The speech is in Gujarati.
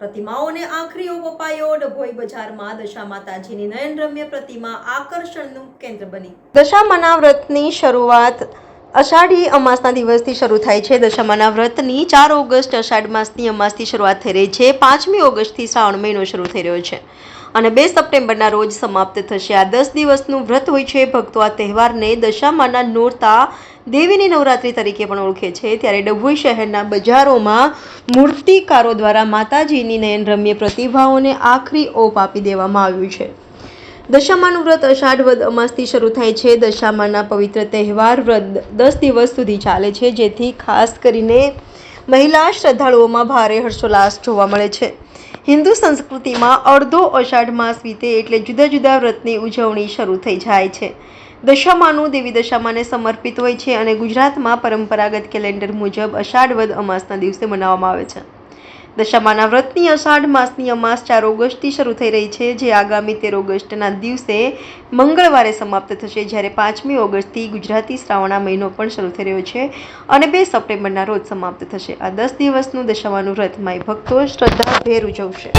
પ્રતિમાઓને આખરી વપાયો ડભોઈ બજારમાં દશા માતાજીની નયનરમ્ય પ્રતિમા આકર્ષણનું કેન્દ્ર બની. દશામાના વ્રતની શરૂઆત અષાઢી અમાસના દિવસથી શરૂ થાય છે. દશામાના વ્રતની ચાર ઓગસ્ટ અષાઢ માસની અમાસથી શરૂઆત થઈ રહી છે. પાંચમી ઓગસ્ટથી શ્રાવણ મહિનો શરૂ થઈ રહ્યો છે અને બે સપ્ટેમ્બરના રોજ સમાપ્ત થશે. આ દસ દિવસનું વ્રત હોય છે. ભક્તો આ તહેવારને દશામાના નોરતા દેવીની નવરાત્રી તરીકે પણ ઓળખે છે. ત્યારે ડભોઈ શહેરના બજારોમાં મૂર્તિકારો દ્વારા માતાજીની નયનરમ્ય પ્રતિભાઓને આખરી ઓપ આપી દેવામાં આવ્યું છે. દશામાનું વ્રત અષાઢ વદ અમાસથી શરૂ થાય છે. દશામાના પવિત્ર તહેવાર વ્રત દસ દિવસ સુધી ચાલે છે, જેથી ખાસ કરીને મહિલા શ્રદ્ધાળુઓમાં ભારે હર્ષોલ્લાસ જોવા મળે છે. હિન્દુ સંસ્કૃતિમાં અડધો અષાઢ માસ વીતે એટલે જુદા જુદા વ્રતની ઉજવણી શરૂ થઈ જાય છે. દશામાનું દેવી દશામાને સમર્પિત હોય છે અને ગુજરાતમાં પરંપરાગત કેલેન્ડર મુજબ અષાઢ વદ અમાસના દિવસે મનાવવામાં આવે છે. દશામાના વ્રતની અષાઢ માસની અમાસ ચાર ઓગસ્ટથી શરૂ થઈ રહી છે, જે આગામી તેર ઓગસ્ટના દિવસે મંગળવારે સમાપ્ત થશે, જ્યારે પાંચમી ઓગસ્ટથી ગુજરાતી શ્રાવણા મહિનો પણ શરૂ થઈ રહ્યો છે અને બે સપ્ટેમ્બરના રોજ સમાપ્ત થશે. આ દસ દિવસનું દશામાનું વ્રત માય ભક્તો શ્રદ્ધાભેર ઉજવશે.